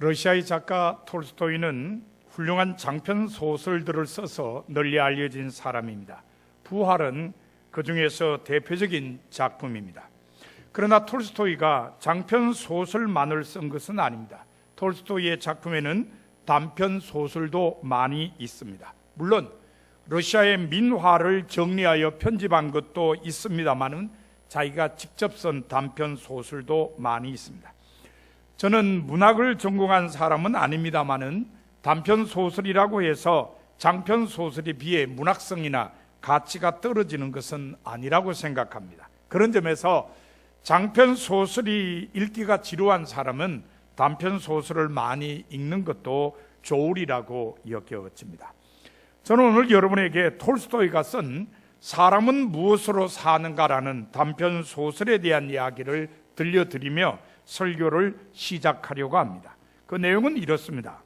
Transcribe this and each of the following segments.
러시아의 작가 톨스토이는 훌륭한 장편 소설들을 써서 널리 알려진 사람입니다. 부활은 그 중에서 대표적인 작품입니다. 그러나 톨스토이가 장편 소설만을 쓴 것은 아닙니다. 톨스토이의 작품에는 단편 소설도 많이 있습니다. 물론 러시아의 민화를 정리하여 편집한 것도 있습니다만은 자기가 직접 쓴 단편 소설도 많이 있습니다. 저는 문학을 전공한 사람은 아닙니다만은 단편 소설이라고 해서 장편 소설에 비해 문학성이나 가치가 떨어지는 것은 아니라고 생각합니다. 그런 점에서 장편 소설이 읽기가 지루한 사람은 단편 소설을 많이 읽는 것도 좋으리라고 여겨집니다. 저는 오늘 여러분에게 톨스토이가 쓴 사람은 무엇으로 사는가라는 단편 소설에 대한 이야기를 들려드리며 설교를 시작하려고 합니다. 그 내용은 이렇습니다.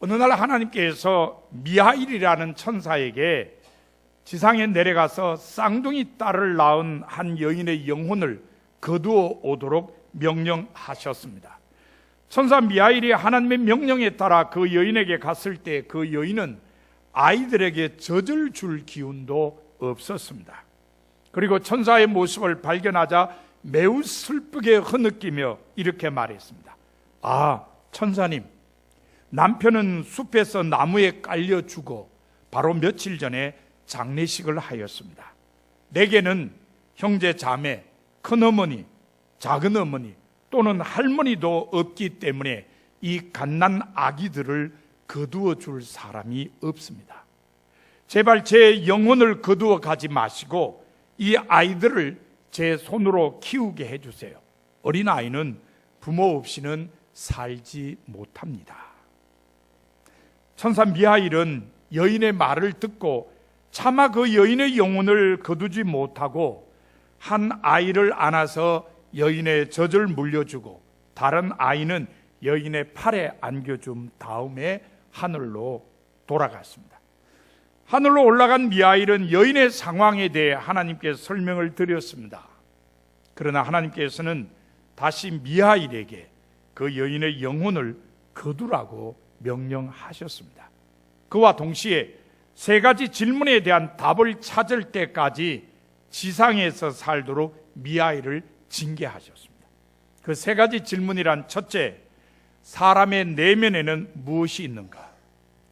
어느 날 하나님께서 미하일이라는 천사에게 지상에 내려가서 쌍둥이 딸을 낳은 한 여인의 영혼을 거두어 오도록 명령하셨습니다. 천사 미하일이 하나님의 명령에 따라 그 여인에게 갔을 때 그 여인은 아이들에게 젖을 줄 기운도 없었습니다. 그리고 천사의 모습을 발견하자 매우 슬프게 흐느끼며 이렇게 말했습니다. 아, 천사님, 남편은 숲에서 나무에 깔려 죽어 바로 며칠 전에 장례식을 하였습니다. 내게는 형제 자매, 큰어머니, 작은어머니 또는 할머니도 없기 때문에 이 갓난 아기들을 거두어 줄 사람이 없습니다. 제발 제 영혼을 거두어 가지 마시고 이 아이들을 제 손으로 키우게 해주세요. 어린 아이는 부모 없이는 살지 못합니다. 천사 미하일은 여인의 말을 듣고 차마 그 여인의 영혼을 거두지 못하고 한 아이를 안아서 여인의 젖을 물려주고 다른 아이는 여인의 팔에 안겨준 다음에 하늘로 돌아갔습니다. 하늘로 올라간 미하일은 여인의 상황에 대해 하나님께 설명을 드렸습니다. 그러나 하나님께서는 다시 미하일에게 그 여인의 영혼을 거두라고 명령하셨습니다. 그와 동시에 세 가지 질문에 대한 답을 찾을 때까지 지상에서 살도록 미하일을 징계하셨습니다. 그 세 가지 질문이란 첫째, 사람의 내면에는 무엇이 있는가?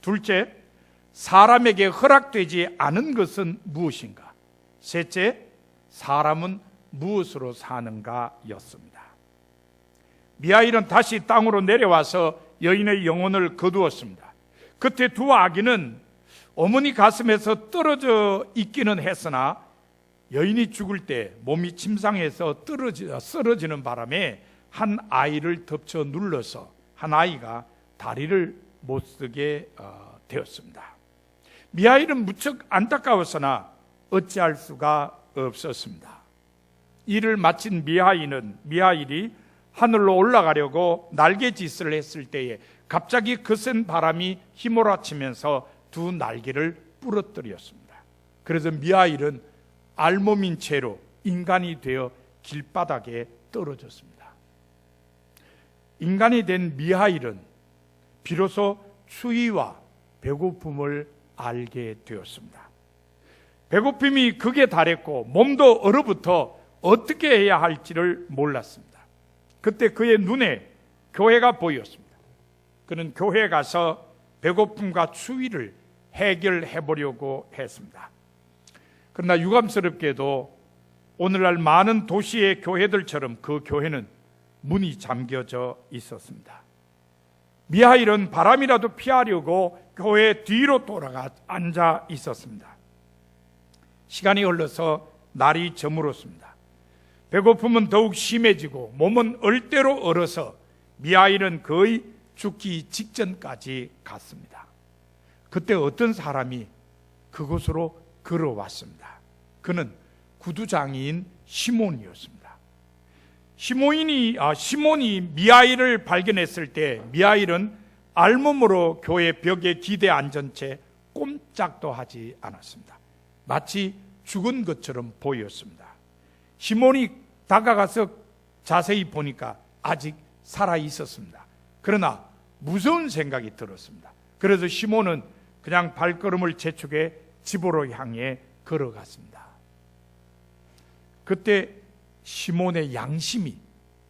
둘째, 사람에게 허락되지 않은 것은 무엇인가? 셋째, 사람은 무엇으로 사는가였습니다. 미하일은 다시 땅으로 내려와서 여인의 영혼을 거두었습니다. 그때 두 아기는 어머니 가슴에서 떨어져 있기는 했으나 여인이 죽을 때 몸이 침상에서 떨어지, 쓰러지는 바람에 한 아이를 덮쳐 눌러서 한 아이가 다리를 못 쓰게 어, 되었습니다. 미하일은 무척 안타까웠으나 어찌할 수가 없었습니다. 일을 마친 미하일은 미하일이 하늘로 올라가려고 날개짓을 했을 때에 갑자기 거센 바람이 휘몰아치면서 두 날개를 부러뜨렸습니다. 그래서 미하일은 알몸인 채로 인간이 되어 길바닥에 떨어졌습니다. 인간이 된 미하일은 비로소 추위와 배고픔을 알게 되었습니다. 배고픔이 극에 달했고 몸도 얼어붙어 어떻게 해야 할지를 몰랐습니다. 그때 그의 눈에 교회가 보였습니다. 그는 교회에 가서 배고픔과 추위를 해결해 보려고 했습니다. 그러나 유감스럽게도 오늘날 많은 도시의 교회들처럼 그 교회는 문이 잠겨져 있었습니다. 미하일은 바람이라도 피하려고 교회 뒤로 돌아가 앉아 있었습니다. 시간이 흘러서 날이 저물었습니다. 배고픔은 더욱 심해지고 몸은 얼대로 얼어서 미하일은 거의 죽기 직전까지 갔습니다. 그때 어떤 사람이 그곳으로 걸어왔습니다. 그는 구두장이인 시몬이었습니다. 시몬이 아, 시몬이 미하일을 발견했을 때 미하일은 알몸으로 교회 벽에 기대 앉은 채 꼼짝도 하지 않았습니다. 마치 죽은 것처럼 보였습니다. 시몬이 다가가서 자세히 보니까 아직 살아 있었습니다. 그러나 무서운 생각이 들었습니다. 그래서 시몬은 그냥 발걸음을 재촉해 집으로 향해 걸어갔습니다. 그때 시몬의 양심이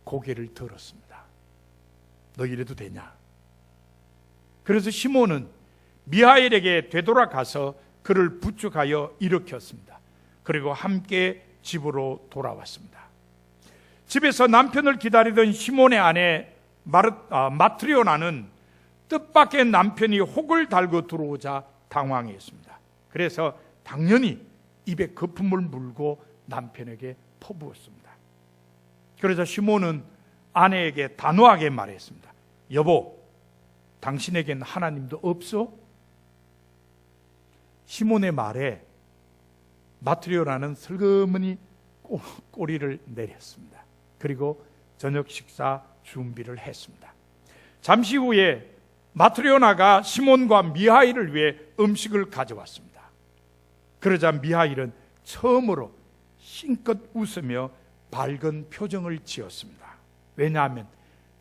고개를 들었습니다. 너 이래도 되냐? 그래서 시몬은 미하엘에게 되돌아가서 그를 부축하여 일으켰습니다. 그리고 함께 집으로 돌아왔습니다. 집에서 남편을 기다리던 시몬의 아내 마르, 아, 마트리오나는 뜻밖의 남편이 혹을 달고 들어오자 당황했습니다. 그래서 당연히 입에 거품을 물고 남편에게 퍼부었습니다. 그래서 시몬은 아내에게 단호하게 말했습니다. 여보, 당신에겐 하나님도 없어? 시몬의 말에 마트리오라는 슬그머니 꼬- 꼬리를 내렸습니다. 그리고 저녁 식사 준비를 했습니다. 잠시 후에 마트리오나가 시몬과 미하일을 위해 음식을 가져왔습니다. 그러자 미하일은 처음으로 신껏 웃으며 밝은 표정을 지었습니다. 왜냐하면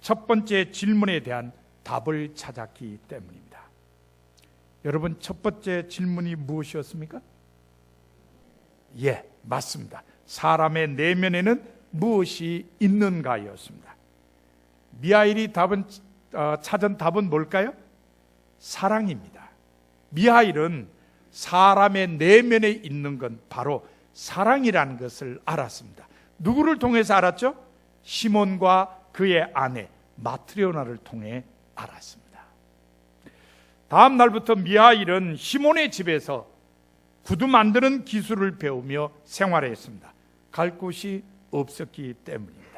첫 번째 질문에 대한 답을 찾았기 때문입니다. 여러분 첫 번째 질문이 무엇이었습니까? 예, 맞습니다. 사람의 내면에는 무엇이 있는가였습니다. 미하일이 답은 어, 찾은 답은 뭘까요? 사랑입니다. 미하일은 사람의 내면에 있는 건 바로 사랑이라는 것을 알았습니다. 누구를 통해서 알았죠? 시몬과 그의 아내 마트리오나를 통해 알았습니다. 다음 날부터 미하일은 시몬의 집에서 구두 만드는 기술을 배우며 생활했습니다. 갈 곳이 없었기 때문입니다.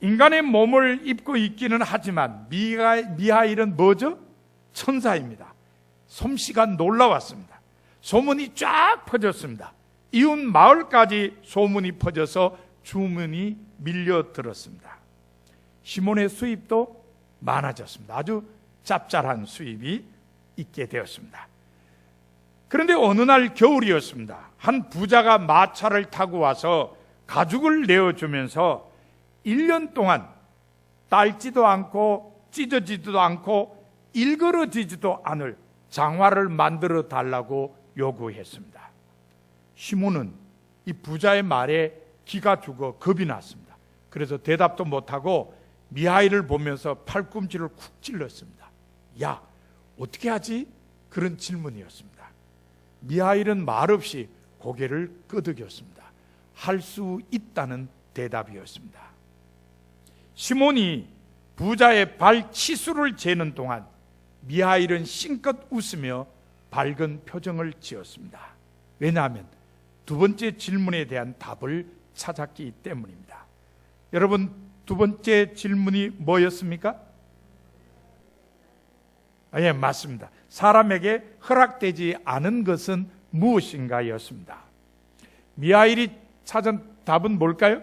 인간의 몸을 입고 있기는 하지만 미하, 미하일은 뭐죠? 천사입니다. 솜씨가 놀라웠습니다. 소문이 쫙 퍼졌습니다. 이웃 마을까지 소문이 퍼져서 주문이 밀려들었습니다. 시몬의 수입도 많아졌습니다. 아주 짭짤한 수입이 있게 되었습니다. 그런데 어느 날 겨울이었습니다. 한 부자가 마차를 타고 와서 가죽을 내어주면서 1년 동안 딸지도 않고 찢어지지도 않고 일그러지지도 않을 장화를 만들어 달라고 요구했습니다. 시몬은 이 부자의 말에 기가 죽어 겁이 났습니다. 그래서 대답도 못하고 미하일을 보면서 팔꿈치를 쿡 찔렀습니다. 야, 어떻게 하지? 그런 질문이었습니다. 미하일은 말없이 고개를 끄덕였습니다. 할 수 있다는 대답이었습니다. 시몬이 부자의 발 치수를 재는 동안 미하일은 싱껏 웃으며 밝은 표정을 지었습니다. 왜냐하면 두 번째 질문에 대한 답을 찾았기 때문입니다. 여러분, 두 번째 질문이 뭐였습니까? 아, 예, 맞습니다. 사람에게 허락되지 않은 것은 무엇인가였습니다. 미하일이 찾은 답은 뭘까요?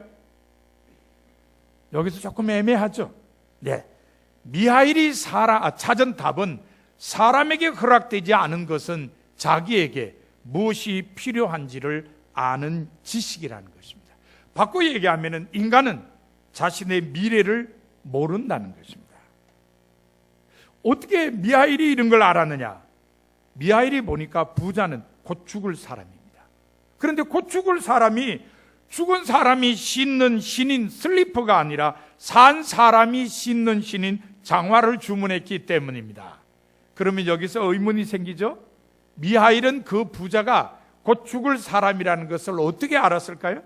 여기서 조금 애매하죠. 네. 미하일이 사라, 아, 찾은 답은 사람에게 허락되지 않은 것은 자기에게 무엇이 필요한지를 아는 지식이라는 것입니다. 바꿔 얘기하면 인간은 자신의 미래를 모른다는 것입니다. 어떻게 미하일이 이런 걸 알았느냐? 미하일이 보니까 부자는 곧 죽을 사람입니다. 그런데 곧 죽을 사람이 죽은 사람이 신는 신인 슬리퍼가 아니라 산 사람이 신는 신인 장화를 주문했기 때문입니다. 그러면 여기서 의문이 생기죠? 미하일은 그 부자가 곧 죽을 사람이라는 것을 어떻게 알았을까요?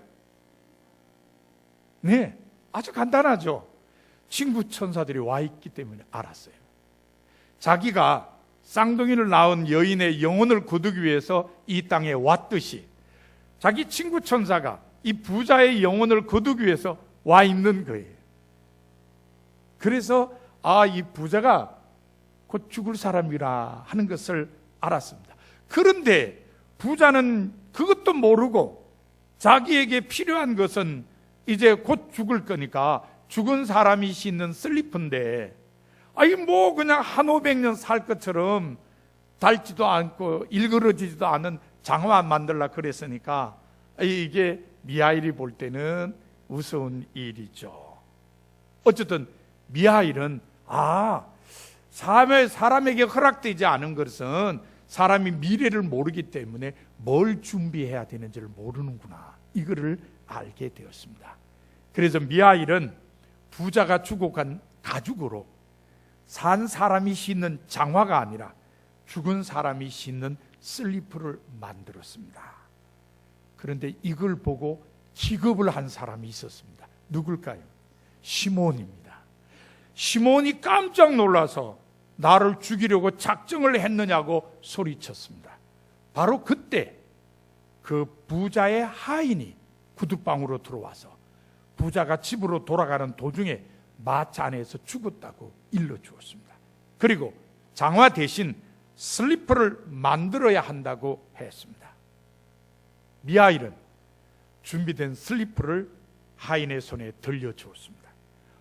네, 아주 간단하죠. 친구 천사들이 와 있기 때문에 알았어요. 자기가 쌍둥이를 낳은 여인의 영혼을 거두기 위해서 이 땅에 왔듯이 자기 친구 천사가 이 부자의 영혼을 거두기 위해서 와 있는 거예요. 그래서 아, 이 부자가 곧 죽을 사람이라 하는 것을 알았습니다. 그런데 부자는 그것도 모르고 자기에게 필요한 것은 이제 곧 죽을 거니까 죽은 사람이 신는 슬리퍼인데 아니 뭐 그냥 한 오백 년 살 것처럼 닳지도 않고 일그러지지도 않은 장화 만들라 그랬으니까 이게 미하일이 볼 때는 우스운 일이죠. 어쨌든 미하일은 아, 사람의, 사람에게 허락되지 않은 것은 사람이 미래를 모르기 때문에 뭘 준비해야 되는지를 모르는구나. 이거를 알게 되었습니다. 그래서 미하일은 부자가 주고 간 가죽으로 산 사람이 신는 장화가 아니라 죽은 사람이 신는 슬리퍼를 만들었습니다. 그런데 이걸 보고 기겁을 한 사람이 있었습니다. 누굴까요? 시몬입니다. 시몬이 깜짝 놀라서 나를 죽이려고 작정을 했느냐고 소리쳤습니다. 바로 그때 그 부자의 하인이 구두방으로 들어와서 부자가 집으로 돌아가는 도중에 마차 안에서 죽었다고 일러 주었습니다. 그리고 장화 대신 슬리퍼를 만들어야 한다고 했습니다. 미하일은 준비된 슬리퍼를 하인의 손에 들려 주었습니다.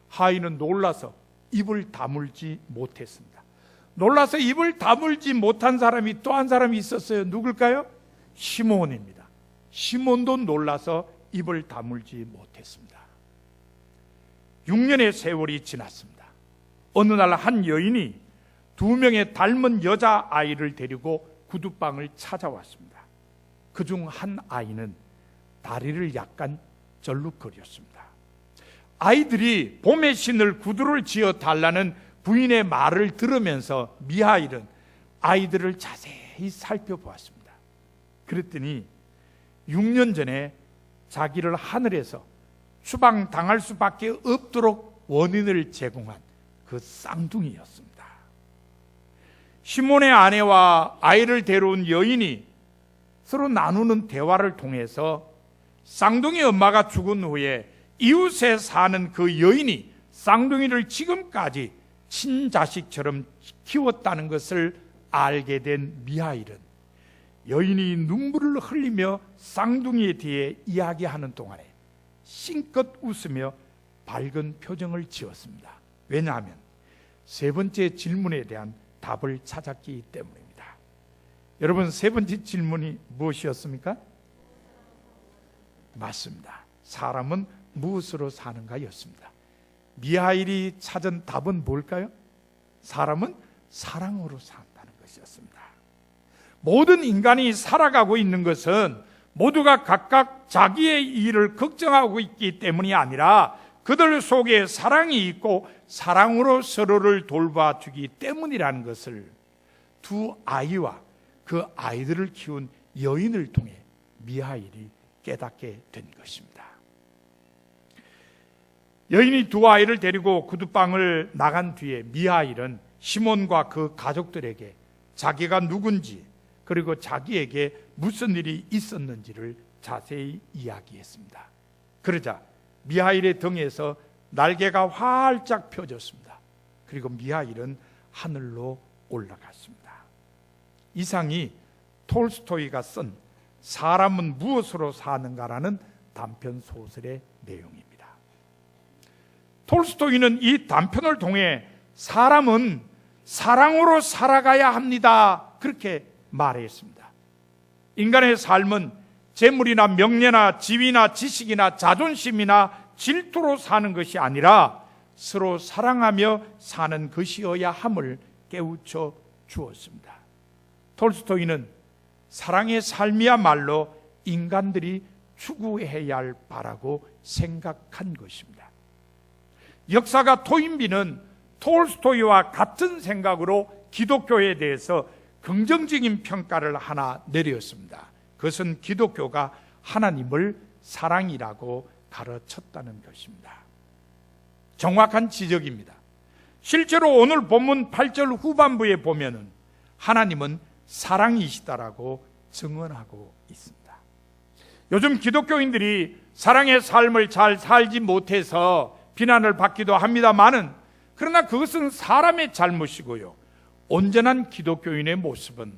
하인은 놀라서 입을 다물지 못했습니다. 놀라서 입을 다물지 못한 사람이 또 한 사람이 있었어요. 누굴까요? 시몬입니다. 시몬도 놀라서 입을 다물지 못했습니다. 6년의 세월이 지났습니다. 어느 날 한 여인이 두 명의 닮은 여자 아이를 데리고 구두방을 찾아왔습니다. 그 중 한 아이는 다리를 약간 절룩거렸습니다. 아이들이 봄의 신을 구두를 지어 달라는 부인의 말을 들으면서 미하일은 아이들을 자세히 살펴보았습니다. 그랬더니 6년 전에 자기를 하늘에서 추방 당할 수밖에 없도록 원인을 제공한 그 쌍둥이였습니다. 시몬의 아내와 아이를 데려온 여인이 서로 나누는 대화를 통해서 쌍둥이 엄마가 죽은 후에 이웃에 사는 그 여인이 쌍둥이를 지금까지 친자식처럼 키웠다는 것을 알게 된 미하일은 여인이 눈물을 흘리며 쌍둥이에 대해 이야기하는 동안에 싱껏 웃으며 밝은 표정을 지었습니다. 왜냐하면 세 번째 질문에 대한 답을 찾았기 때문입니다. 여러분 세 번째 질문이 무엇이었습니까? 맞습니다. 사람은 무엇으로 사는가 였습니다. 미하일이 찾은 답은 뭘까요? 사람은 사랑으로 산다는 것이었습니다. 모든 인간이 살아가고 있는 것은 모두가 각각 자기의 일을 걱정하고 있기 때문이 아니라 그들 속에 사랑이 있고 사랑으로 서로를 돌봐주기 때문이라는 것을 두 아이와 그 아이들을 키운 여인을 통해 미하일이 깨닫게 된 것입니다. 여인이 두 아이를 데리고 구두방을 나간 뒤에 미하일은 시몬과 그 가족들에게 자기가 누군지 그리고 자기에게 무슨 일이 있었는지를 자세히 이야기했습니다. 그러자 미하일의 등에서 날개가 활짝 펴졌습니다. 그리고 미하일은 하늘로 올라갔습니다. 이상이 톨스토이가 쓴 사람은 무엇으로 사는가라는 단편 소설의 내용입니다. 톨스토이는 이 단편을 통해 사람은 사랑으로 살아가야 합니다. 그렇게 말했습니다. 인간의 삶은 재물이나 명예나 지위나 지식이나 자존심이나 질투로 사는 것이 아니라 서로 사랑하며 사는 것이어야 함을 깨우쳐 주었습니다. 톨스토이는 사랑의 삶이야말로 인간들이 추구해야 할 바라고 생각한 것입니다. 역사가 토인비는 톨스토이와 같은 생각으로 기독교에 대해서 긍정적인 평가를 하나 내렸습니다. 그것은 기독교가 하나님을 사랑이라고 가르쳤다는 것입니다. 정확한 지적입니다. 실제로 오늘 본문 8절 후반부에 보면은 하나님은 사랑이시다라고 증언하고 있습니다. 요즘 기독교인들이 사랑의 삶을 잘 살지 못해서 비난을 받기도 합니다만은 그러나 그것은 사람의 잘못이고요. 온전한 기독교인의 모습은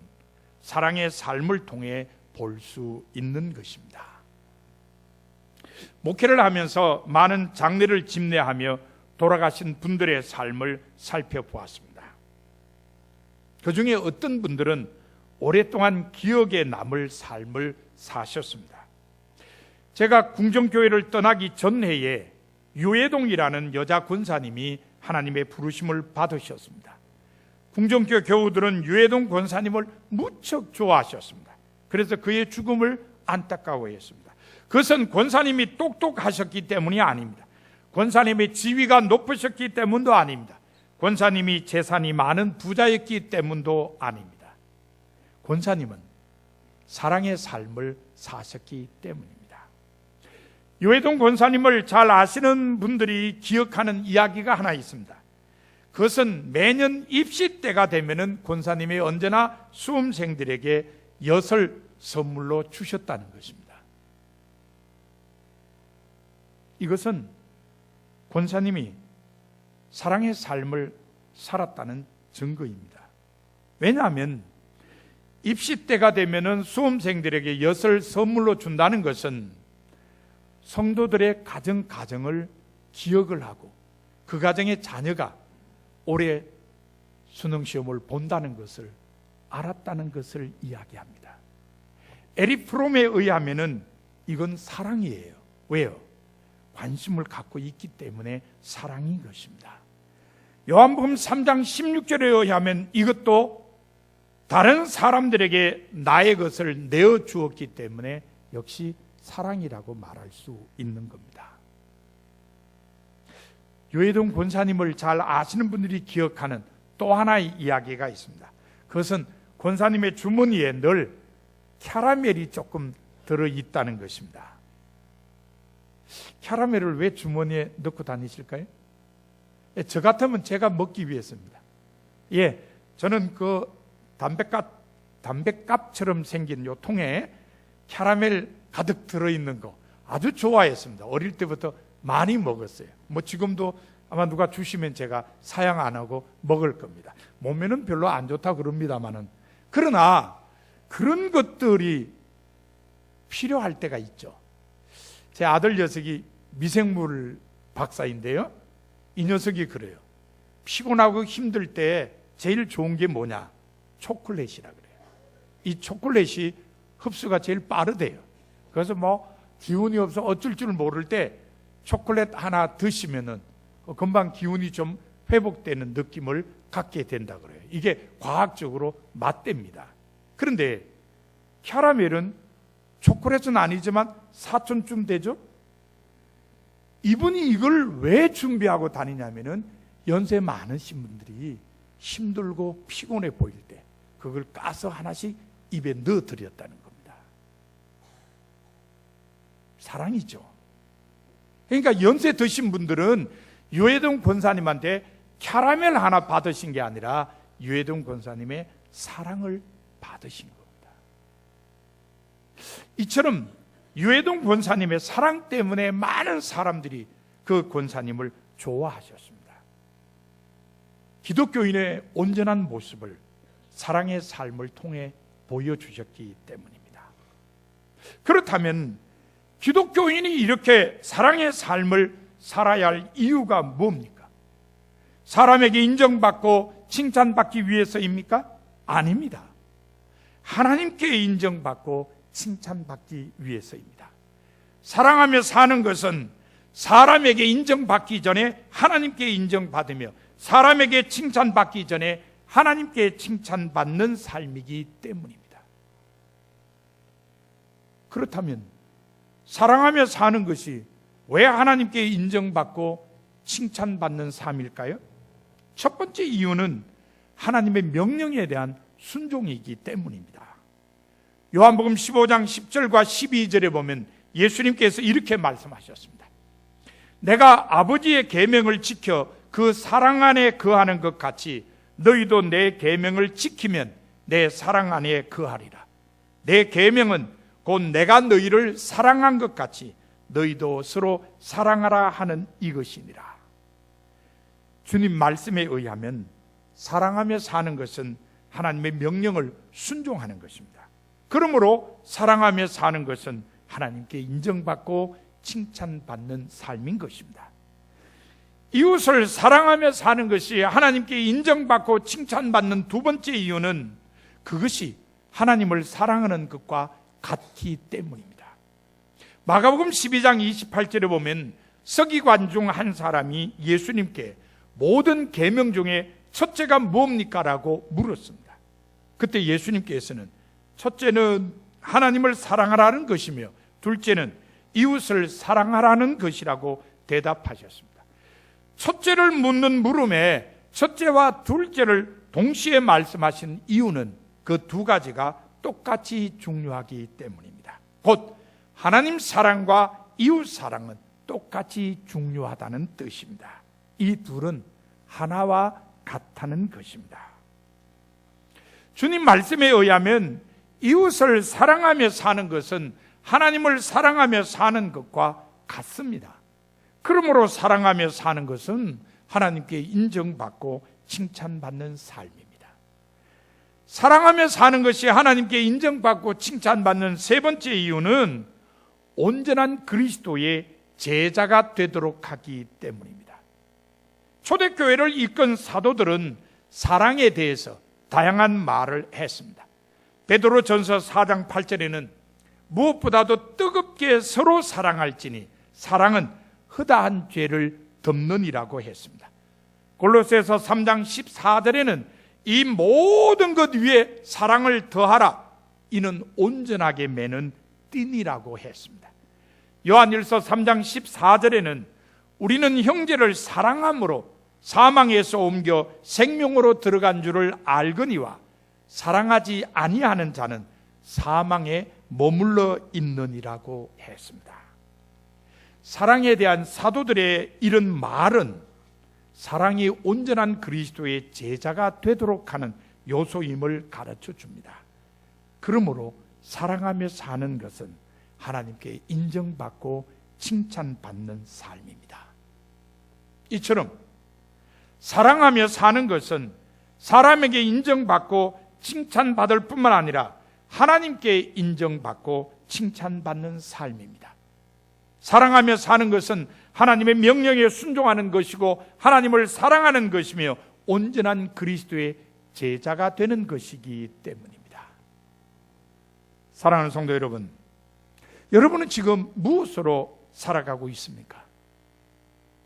사랑의 삶을 통해 볼 수 있는 것입니다. 목회를 하면서 많은 장례를 집례하며 돌아가신 분들의 삶을 살펴보았습니다. 그 중에 어떤 분들은 오랫동안 기억에 남을 삶을 사셨습니다. 제가 궁정교회를 떠나기 전해에 유해동이라는 여자 군사님이 하나님의 부르심을 받으셨습니다. 궁정교 교우들은 유해동 권사님을 무척 좋아하셨습니다. 그래서 그의 죽음을 안타까워했습니다. 그것은 권사님이 똑똑하셨기 때문이 아닙니다. 권사님의 지위가 높으셨기 때문도 아닙니다. 권사님이 재산이 많은 부자였기 때문도 아닙니다. 권사님은 사랑의 삶을 사셨기 때문입니다. 유해동 권사님을 잘 아시는 분들이 기억하는 이야기가 하나 있습니다. 그것은 매년 입시 때가 되면은 권사님이 언제나 수험생들에게 엿을 선물로 주셨다는 것입니다. 이것은 권사님이 사랑의 삶을 살았다는 증거입니다. 왜냐하면 입시 때가 되면은 수험생들에게 엿을 선물로 준다는 것은 성도들의 가정 가정을 기억을 하고 그 가정의 자녀가 올해 수능 시험을 본다는 것을 알았다는 것을 이야기합니다. 에리 프롬에 의하면은 이건 사랑이에요. 왜요? 관심을 갖고 있기 때문에 사랑인 것입니다. 요한복음 3장 16절에 의하면 이것도 다른 사람들에게 나의 것을 내어 주었기 때문에 역시 사랑이라고 말할 수 있는 겁니다. 요해동 권사님을 잘 아시는 분들이 기억하는 또 하나의 이야기가 있습니다. 그것은 권사님의 주머니에 늘 캐러멜이 조금 들어 있다는 것입니다. 캐러멜을 왜 주머니에 넣고 다니실까요? 예, 저 같으면 제가 먹기 위해서입니다. 예, 저는 그 담배값, 담배값처럼 생긴 요 통에 캐러멜 가득 들어 있는 거 아주 좋아했습니다. 어릴 때부터 많이 먹었어요. 뭐 지금도 아마 누가 주시면 제가 사양 안 하고 먹을 겁니다. 몸에는 별로 안 좋다 그럽니다만은 그러나 그런 것들이 필요할 때가 있죠. 제 아들 녀석이 미생물 박사인데요. 이 녀석이 그래요. 피곤하고 힘들 때 제일 좋은 게 뭐냐? 초콜릿이라 그래요. 이 초콜릿이 흡수가 제일 빠르대요. 그래서 뭐 기운이 없어 어쩔 줄 모를 때 초콜릿 하나 드시면은 금방 기운이 좀 회복되는 느낌을 갖게 된다 그래요. 이게 과학적으로 맞답니다. 그런데 캐러멜은 초콜릿은 아니지만 사촌쯤 되죠? 이분이 이걸 왜 준비하고 다니냐면은 연세 많으신 분들이 힘들고 피곤해 보일 때 그걸 까서 하나씩 입에 넣어 드렸다는 겁니다. 사랑이죠. 그러니까 연세 드신 분들은 유해동 권사님한테 캐러멜 하나 받으신 게 아니라 유해동 권사님의 사랑을 받으신 겁니다. 이처럼 유해동 권사님의 사랑 때문에 많은 사람들이 그 권사님을 좋아하셨습니다. 기독교인의 온전한 모습을 사랑의 삶을 통해 보여주셨기 때문입니다. 그렇다면 기독교인이 이렇게 사랑의 삶을 살아야 할 이유가 뭡니까? 사람에게 인정받고 칭찬받기 위해서입니까? 아닙니다. 하나님께 인정받고 칭찬받기 위해서입니다. 사랑하며 사는 것은 사람에게 인정받기 전에 하나님께 인정받으며 사람에게 칭찬받기 전에 하나님께 칭찬받는 삶이기 때문입니다. 그렇다면 사랑하며 사는 것이 왜 하나님께 인정받고 칭찬받는 삶일까요? 첫 번째 이유는 하나님의 명령에 대한 순종이기 때문입니다. 요한복음 15장 10절과 12절에 보면 예수님께서 이렇게 말씀하셨습니다. 내가 아버지의 계명을 지켜 그 사랑 안에 거하는 것 같이 너희도 내 계명을 지키면 내 사랑 안에 거하리라. 내 계명은 곧 내가 너희를 사랑한 것 같이 너희도 서로 사랑하라 하는 이것이니라. 주님 말씀에 의하면 사랑하며 사는 것은 하나님의 명령을 순종하는 것입니다. 그러므로 사랑하며 사는 것은 하나님께 인정받고 칭찬받는 삶인 것입니다. 이웃을 사랑하며 사는 것이 하나님께 인정받고 칭찬받는 두 번째 이유는 그것이 하나님을 사랑하는 것과 같기 때문입니다. 마가복음 12장 28절에 보면 서기관 중 한 사람이 예수님께 모든 계명 중에 첫째가 뭡니까라고 물었습니다. 그때 예수님께서는 첫째는 하나님을 사랑하라는 것이며 둘째는 이웃을 사랑하라는 것이라고 대답하셨습니다. 첫째를 묻는 물음에 첫째와 둘째를 동시에 말씀하신 이유는 그 두 가지가 똑같이 중요하기 때문입니다. 곧 하나님 사랑과 이웃 사랑은 똑같이 중요하다는 뜻입니다. 이 둘은 하나와 같다는 것입니다. 주님 말씀에 의하면 이웃을 사랑하며 사는 것은 하나님을 사랑하며 사는 것과 같습니다. 그러므로 사랑하며 사는 것은 하나님께 인정받고 칭찬받는 삶입니다. 사랑하며 사는 것이 하나님께 인정받고 칭찬받는 세 번째 이유는 온전한 그리스도의 제자가 되도록 하기 때문입니다. 초대교회를 이끈 사도들은 사랑에 대해서 다양한 말을 했습니다. 베드로 전서 4장 8절에는 무엇보다도 뜨겁게 서로 사랑할지니 사랑은 허다한 죄를 덮는이라고 했습니다. 골로새서 3장 14절에는 이 모든 것 위에 사랑을 더하라 이는 온전하게 매는 띠니라고 했습니다. 요한일서 3장 14절에는 우리는 형제를 사랑함으로 사망에서 옮겨 생명으로 들어간 줄을 알거니와 사랑하지 아니하는 자는 사망에 머물러 있느니라고 했습니다. 사랑에 대한 사도들의 이런 말은 사랑이 온전한 그리스도의 제자가 되도록 하는 요소임을 가르쳐 줍니다. 그러므로 사랑하며 사는 것은 하나님께 인정받고 칭찬받는 삶입니다. 이처럼 사랑하며 사는 것은 사람에게 인정받고 칭찬받을 뿐만 아니라 하나님께 인정받고 칭찬받는 삶입니다. 사랑하며 사는 것은 하나님의 명령에 순종하는 것이고 하나님을 사랑하는 것이며 온전한 그리스도의 제자가 되는 것이기 때문입니다. 사랑하는 성도 여러분, 여러분은 지금 무엇으로 살아가고 있습니까?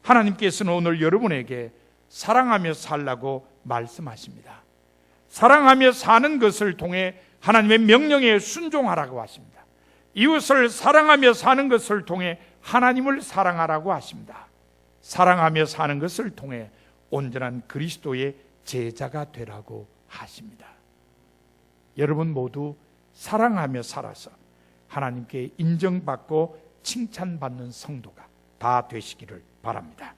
하나님께서는 오늘 여러분에게 사랑하며 살라고 말씀하십니다. 사랑하며 사는 것을 통해 하나님의 명령에 순종하라고 하십니다. 이웃을 사랑하며 사는 것을 통해 하나님을 사랑하라고 하십니다. 사랑하며 사는 것을 통해 온전한 그리스도의 제자가 되라고 하십니다. 여러분 모두 사랑하며 살아서 하나님께 인정받고 칭찬받는 성도가 다 되시기를 바랍니다.